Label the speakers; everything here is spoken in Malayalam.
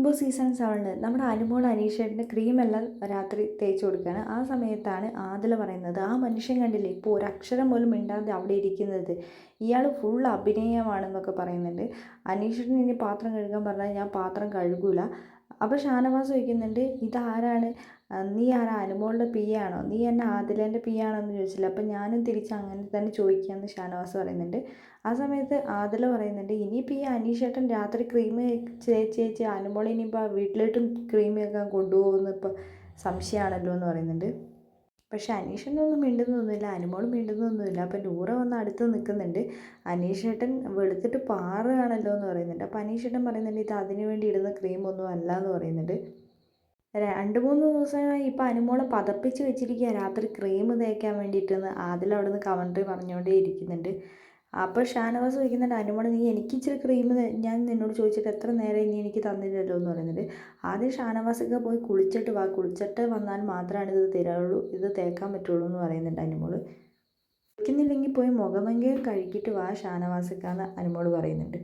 Speaker 1: ബിഗ് ബോസ് സീസൺ നമ്മുടെ അനുമോൾ അനീഷേട്ടിന്റെ ക്രീമെല്ലാം രാത്രി തേച്ച് കൊടുക്കുകയാണ്. ആ സമയത്താണ് ആദില പറയുന്നത് ആ മനുഷ്യൻ കണ്ടില്ലേ ഇപ്പോൾ ഒരക്ഷരം പോലും മിണ്ടാതെ അവിടെ ഇരിക്കുന്നത്. ഇയാൾ ഫുൾ അഭിനയമാണെന്നൊക്കെ പറയുന്നുണ്ട്. അനീഷേട്ടൻ ഇനി പാത്രം കഴുകാൻ പറഞ്ഞാൽ ഞാൻ പാത്രം കഴുകൂല. അപ്പോൾ ഷാനവാസ് ചോദിക്കുന്നുണ്ട് ഇതാരാണ്? നീ ആരാ? അനുമോളുടെ പി ആണോ? നീ എന്നെ ആദിലേന്റെ പി ആണോ എന്ന് ചോദിച്ചില്ല. അപ്പം ഞാനും തിരിച്ച് അങ്ങനെ തന്നെ ചോദിക്കാമെന്ന് ഷാനവാസ് പറയുന്നുണ്ട്. ആ സമയത്ത് ആദില പറയുന്നുണ്ട് ഇനിയിപ്പോൾ ഈ അനീഷേട്ടൻ രാത്രി ക്രീം ചേച്ചി അനുമോൾ ഇനിയിപ്പോൾ വീട്ടിലോട്ടും ക്രീം കേൾക്കാൻ കൊണ്ടുപോകുന്ന ഇപ്പോൾ സംശയമാണല്ലോ എന്ന് പറയുന്നുണ്ട്. പക്ഷെ അനീഷനൊന്നും മിണ്ടുന്നൊന്നുമില്ല അനുമോൾ മിണ്ടുന്നൊന്നുമില്ല അപ്പം നൂറ വന്ന് അടുത്ത് നിൽക്കുന്നുണ്ട്. അനീഷേട്ടൻ വെളുത്തിട്ട് പാറുകയാണല്ലോ എന്ന് പറയുന്നുണ്ട്. അപ്പോൾ അനീഷേട്ടൻ പറയുന്നുണ്ട് ഇത് അതിന് വേണ്ടി ഇടുന്ന ക്രീമൊന്നും അല്ല എന്ന് പറയുന്നുണ്ട്. രണ്ട് മൂന്ന് ദിവസമായി ഇപ്പം അനുമോളെ പതപ്പിച്ച് വെച്ചിരിക്കുക രാത്രി ക്രീം തേക്കാൻ വേണ്ടിയിട്ടെന്ന് ആദിൽ അവിടെ നിന്ന് കമൻട്രി പറഞ്ഞുകൊണ്ടേ ഇരിക്കുന്നുണ്ട് അപ്പോൾ ഷാനവാസ് ചോദിക്കുന്നുണ്ട് അനുമോളെ നീ എനിക്ക് ഇച്ചിരി ക്രീം ഞാൻ നിന്നോട് ചോദിച്ചിട്ട് എത്ര നേരം നീ എനിക്ക് തന്നില്ലല്ലോ എന്ന് പറയുന്നുണ്ട്. ആദ്യം ഷാനവാസൊക്കെ പോയി കുളിച്ചിട്ട് വാ കുളിച്ചിട്ട് വന്നാൽ മാത്രമാണ് ഇത് തരാറുള്ളൂ ഇത് തേക്കാൻ പറ്റുള്ളൂ എന്ന് പറയുന്നുണ്ട് അനുമോൾ കുളിക്കുന്നില്ലെങ്കിൽ പോയി മുഖമെങ്കിലും കഴുകിയിട്ട് വാ ഷാനവാസക്കാന്ന് അനുമോൾ പറയുന്നുണ്ട്.